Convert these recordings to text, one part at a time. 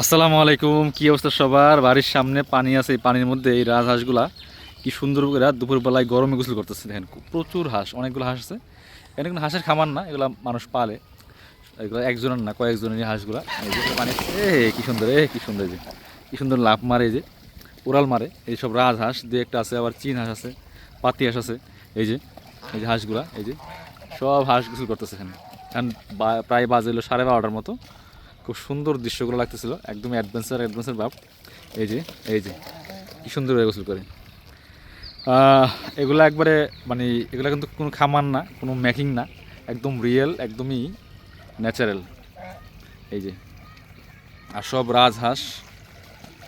আসসালামু আলাইকুম, কি অবস্থা সবার? বাড়ির সামনে পানি আছে পানির মধ্যে এই রাজহাঁসগুলা কি সুন্দর করে দুপুরবেলায় গরমে গোসল করতেছে। দেখেন, প্রচুর হাঁস, অনেকগুলো হাঁস আছে। এখানে কোনো হাঁসের খামার না, এগুলো মানুষ পালে। এগুলো একজনের না কয়েকজনের হাঁসগুলা। পানি এ, কি সুন্দর, এ, কি সুন্দর যে, কি সুন্দর লাভ মারে যে, উড়াল মারে। এই সব রাজহাঁস দু একটা আছে, আবার চীন হাঁস আছে, পাতি হাঁস আছে। এই যে এই যে হাঁসগুলা, এই যে, সব হাঁস গোসল করতেছে এখানে। এখন প্রায় বাজে হলো সাড়ে বারোটার মতো। খুব সুন্দর দৃশ্যগুলো লাগতেছিল একদম অ্যাডভেঞ্চার অ্যাডভেঞ্চার ভাব। এই যে এই যে কি সুন্দর হয়ে গোসল করে। এগুলো একবারে মানে এগুলো কিন্তু কোনো খামার না কোনো মেকিং না একদম রিয়েল একদমই ন্যাচারাল এই যে আর সব রাজহাঁস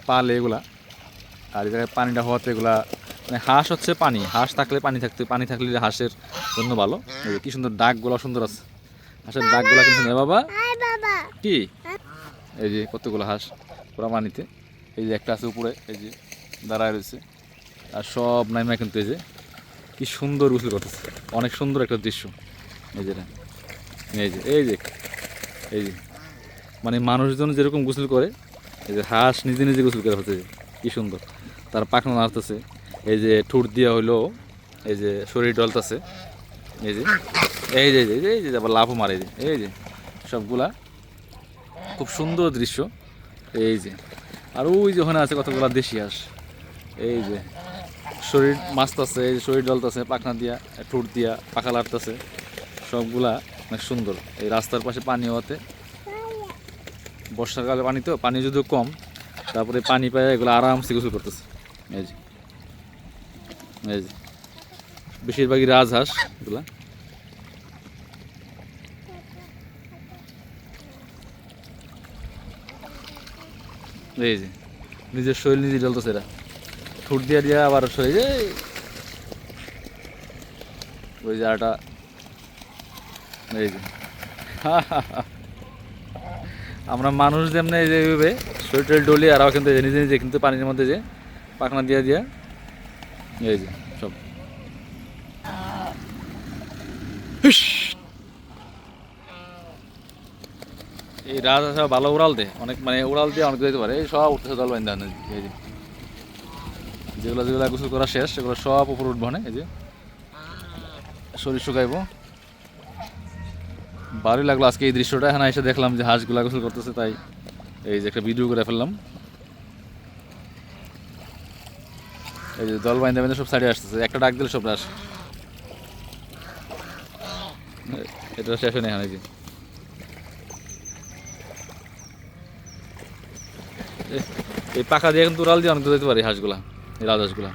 পালে এগুলা আর এই পানিটা হওয়াতে এগুলা মানে হাঁস হচ্ছে পানি হাঁস থাকলে পানি থাকতে পানি থাকলে হাঁসের জন্য ভালো। এই কি সুন্দর ডাকগুলো সুন্দর আছে। হাঁসের ডাকগুলো কিন্তু। বাবা। কি? এই যে কতগুলো হাঁস পুরা পানিতে, এই যে একটা আছে উপরে, এই যে দাঁড়ায় রয়েছে। আর সব নাইমা কিন্তু এই যে কি সুন্দর গোসল করতেছে। অনেক সুন্দর একটা দৃশ্য। এই যে। এই যে এই যে এই যে। মানে মানুষজন যেরকম গোসল করে, এই যে হাঁস নিজে নিজে গোসল করে হচ্ছে কি সুন্দর। তার পাখনা নাড়তেছে। এই যে ঠুট দিয়া হইল এই যে শরীর ডলতেছে এই যে এই যে এই যে আবার লাফও মারে এই যে, সবগুলা খুব সুন্দর দৃশ্য। এই যে। আর ওই যে ওখানে আছে কতগুলো দেশি হাঁস। এই যে। শরীর মাছতাছে এই যে শরীর ডলতাছে পাখনা দিয়া, ঠোঁট দিয়া, পাখা লাড়তাছে। সবগুলা অনেক সুন্দর। এই রাস্তার পাশে পানি হওয়াতে। বর্ষাকালে পানি তো, পানি যদিও কম, তারপরে পানি পায় এগুলো আরামসে গোসল করতেছে। এই যে। এই যে। বেশিরভাগই রাজহাঁস এগুলা। এই যে, নিজের শরীর নিজে জ্বলতেছে এরা। ঠুট দিয়ে দিয়া আবার শরীর ওই আরেকটা এই যে। আমরা মানুষ যেমনি এই যে এইভাবে শরীর টরীর ডলি, আর কিন্তু নিজে নিজে কিন্তু পানির মধ্যে যে পাখনা দিয়ে দিয়া, এই যে, সব। এই রাজহাঁস ভালো উড়াল দে। অনেক মানে উড়াল দিয়ে অনেক যেতে পারে। সব উঠতেছে দল বাইন্দা এই যেগুলো যেগুলো গোসল করা শেষ, সেগুলো সব উপর উঠবো না এই যে শরীর শুকাইবো। ভালোই লাগল আজকে এই দৃশ্যটা। এখানে এসে দেখলাম যে হাঁসগুলা গোসল করতেছে, তাই এই যে একটা ভিডিও করে ফেললাম। এই যে দল বাইন্দা বাইন্দা সব সাইডে আসতেছে। একটা ডাক দিলে সব আসে এটা শেষ হয় না এখানে এই পাখা দিয়ে কিন্তু উড়াল দিয়ে অনেক যেতে পারি হাঁসগুলা এই রাজহাঁসগুলা।